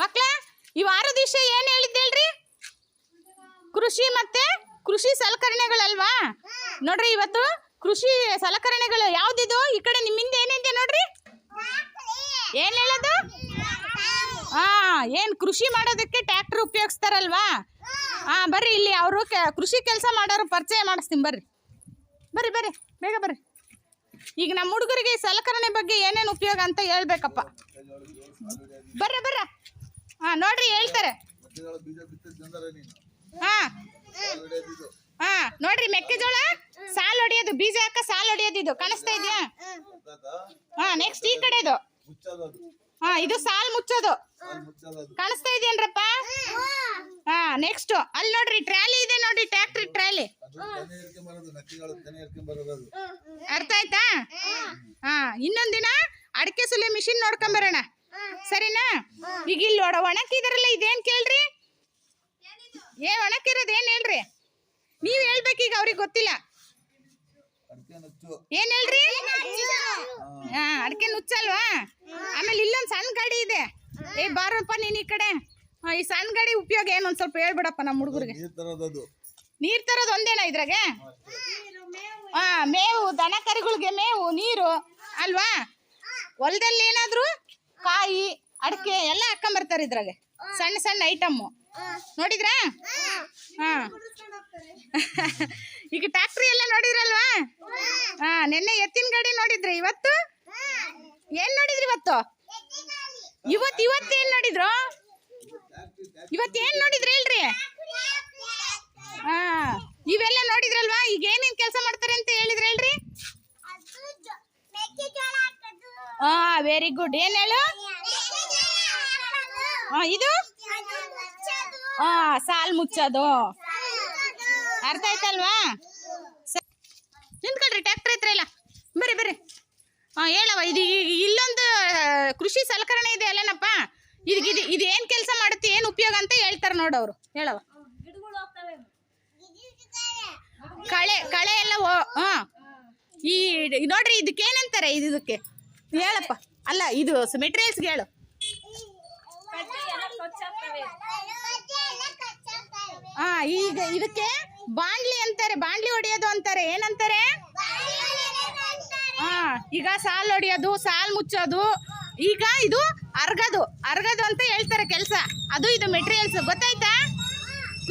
ಮಕ್ಳ, ಈ ವಾರದ ವಿಷಯ ಏನು ಹೇಳಿದ್ದೇಳ್ರಿ ಕೃಷಿ ಮತ್ತೆ ಕೃಷಿ ಸಲಕರಣೆಗಳಲ್ವಾ? ನೋಡ್ರಿ, ಇವತ್ತು ಕೃಷಿ ಸಲಕರಣೆಗಳು ಯಾವ್ದಿದು? ಈ ಕಡೆ ನಿಮ್ಮಿಂದ ಏನಿದೆ ನೋಡ್ರಿ? ಏನ್ ಹೇಳೋದು? ಹಾ, ಏನ್ ಕೃಷಿ ಮಾಡೋದಕ್ಕೆ ಟ್ರ್ಯಾಕ್ಟರ್ ಉಪಯೋಗಿಸ್ತಾರಲ್ವಾ? ಹಾ, ಬರ್ರಿ ಇಲ್ಲಿ ಅವರು ಕೃಷಿ ಕೆಲಸ ಮಾಡೋರು ಪರಿಚಯ ಮಾಡಿಸ್ತೀನಿ, ಬರ್ರಿ. ಬರ್ರಿ ಬರ್ರಿ, ಬೇಗ ಬರ್ರಿ. ಈಗ ನಮ್ಮ ಹುಡುಗರಿಗೆ ಸಲಕರಣೆ ಬಗ್ಗೆ ಏನೇನು ಉಪಯೋಗ ಅಂತ ಹೇಳ್ಬೇಕಪ್ಪ. ಬರ್ರ ಬರ್ರ. ಹಾ, ನೋಡ್ರಿ, ಹೇಳ್ತಾರೆ. ಹಾ. ಹಾ, ನೋಡ್ರಿ, ಮೆಕ್ಕೆಜೋಳ, ಸಾಲ್ ಹೊಡಿಯೋದು, ಬೀಜ ಹಾಕ, ಸಾಲ್ ಇದು. ಕಾಣಿಸ್ತಾ ಇದೆಯಾ? ಹಾ ನೆಕ್ಸ್ಟ್ ಈ ಕಡೆದು. ಹಾ, ಇದು ಸಾಲ್ ಮುಚ್ಚೋದು. ಕಾಣಿಸ್ತಾ ಇದೆಯನ್ರಪ್ಪ ಹಾ ನೆಕ್ಸ್ಟ್ ಅಲ್ಲಿ ನೋಡ್ರಿ, ಟ್ರಾಲಿ ಇದೆ ನೋಡ್ರಿ ಟ್ರ್ಯಾಕ್ಟ್ರಿ ಟ್ರಾಲಿ. ಅರ್ಥ ಆಯ್ತಾ? ಹಾ, ಇನ್ನೊಂದಿನ ಅಡಿಕೆ ಸುಲಿ ಮಿಷಿನ್ ನೋಡ್ಕೊಂಬರೋಣ. ಸರಿನಾ? ಈಗ ಇಲ್ಲಿ ನೋಡ ಒಣಕಿದಾರಲ್ಲ ಇದೇನ್ ಕೇಳ್ರಿ? ಏ ಒಣಕಿರೋದು ಏನ್ ಹೇಳ್ರಿ? ನೀವ್ ಹೇಳ್ಬೇಕೀಗ ಅವ್ರಿಗೆ ಗೊತ್ತಿಲ್ಲ. ಏನ್ ಹೇಳ್ರಿ? ಹಾ ಅಡಿಕೆ ನುಚ್ಚಲ್ವಾ? ಆಮೇಲೆ ಇಲ್ಲೊಂದ್ ಸಣ್ಣ ಗಾಡಿ ಇದೆ. ಏ ಬಾರಪ್ಪ ನೀನ್ ಈ ಕಡೆ. ಈ ಸಣ್ಣ ಗಾಡಿ ಉಪಯೋಗ ಏನು? ಒಂದ್ ಸ್ವಲ್ಪ ಹೇಳ್ಬಿಡಪ್ಪ ನಮ್ಮ ಹುಡುಗರಿಗೆ. ನೀರ್ ತರೋದು ಒಂದೇನಾ ಇದ್ರಾಗೆ? ಹಾ ಮೇವು ದನ ಕರುಗಳಿಗೆ ಮೇವು ನೀರು ಅಲ್ವಾ? ಹೊಲದಲ್ಲಿ ಏನಾದ್ರು? ಕಾಯಿ ಅಡಿಕೆ ಎಲ್ಲ ಹಾಕೊಂಬರ್ತಾರೆ ಇದ್ರಾಗೆ ಸಣ್ಣ ಸಣ್ಣ ಐಟಮ್ಮು ನೋಡಿದ್ರಾ? ಹಾ. ಈಗ ಟ್ಯಾಕ್ಟ್ರಿ ಎಲ್ಲ ನೋಡಿದ್ರಲ್ವಾ? ಹಾ ನಿನ್ನೆ ಎತ್ತಿನ ಗಾಡಿ ನೋಡಿದ್ರಿ ಇವತ್ತು? ಏನ್ ನೋಡಿದ್ರಿ ಇವತ್ತು? ಇವತ್ ಇವತ್ತು ಏನ್ ನೋಡಿದ್ರು? ಇವತ್ತು ಏನ್ ನೋಡಿದ್ರಿ ಹೇಳ್ರಿ? ಹಾ. ಇವೆಲ್ಲ ನೋಡಿದ್ರಲ್ವಾ? ಈಗ ಏನೇನ್ ಕೆಲಸ ಮಾಡ್ತಾರೆ ಅಂತ ಹೇಳಿದ್ರಿ ಹೇಳ್ರಿ ಹಾ ವೆರಿ ಗುಡ್ ಏನ್ ಹೇಳು? ಇದು? ಹಾ ಸಾಲ್ ಮುಚ್ಚೋದು. ಅರ್ಥ ಆಯ್ತಲ್ವಾ? ನಿಂತ್ಕೊಳ್ರಿ ಟ್ಯಾಕ್ಟರ್ ಹತ್ರ ಇಲ್ಲ. ಬರ್ರಿ ಬರ್ರಿ. ಹಾ ಹೇಳವ ಇದು ಇಲ್ಲೊಂದು ಕೃಷಿ ಸಲಕರಣೆ ಇದೆ ಅಲ್ಲೇನಪ್ಪ? ಇದಕ್ಕೆ ಇದು ಇದು ಏನು ಕೆಲಸ ಮಾಡುತ್ತೆ, ಏನು ಉಪಯೋಗ ಅಂತ ಹೇಳ್ತಾರೆ ನೋಡವ್ರು ಹೇಳವ ಕಳೆ ಕಳೆ ಎಲ್ಲ ಹಾ ಈ ನೋಡ್ರಿ ಇದಕ್ಕೆ ಏನಂತಾರೆ ಇದು ಇದಕ್ಕೆ? ಹೇಳಪ್ಪ. ಅಲ್ಲ, ಇದು ಮೆಟೀರಿಯಲ್ಸ್ಗೆ ಹೇಳು. ಹಾ ಈಗ ಇದಕ್ಕೆ ಬಾಂಡ್ಲಿ ಅಂತಾರೆ. ಬಾಂಡ್ಲಿ ಹೊಡೆಯೋದು ಅಂತಾರೆ. ಏನಂತಾರೆ? ಹಾ ಈಗ ಸಾಲ್ ಹೊಡಿಯೋದು, ಸಾಲ್ ಮುಚ್ಚೋದು. ಈಗ ಇದು ಅರ್ಗದು. ಅರ್ಗದು ಅಂತ ಹೇಳ್ತಾರೆ ಕೆಲಸ. ಅದು ಇದು ಮೆಟೀರಿಯಲ್ಸ್ ಗೊತ್ತಾಯ್ತಾ?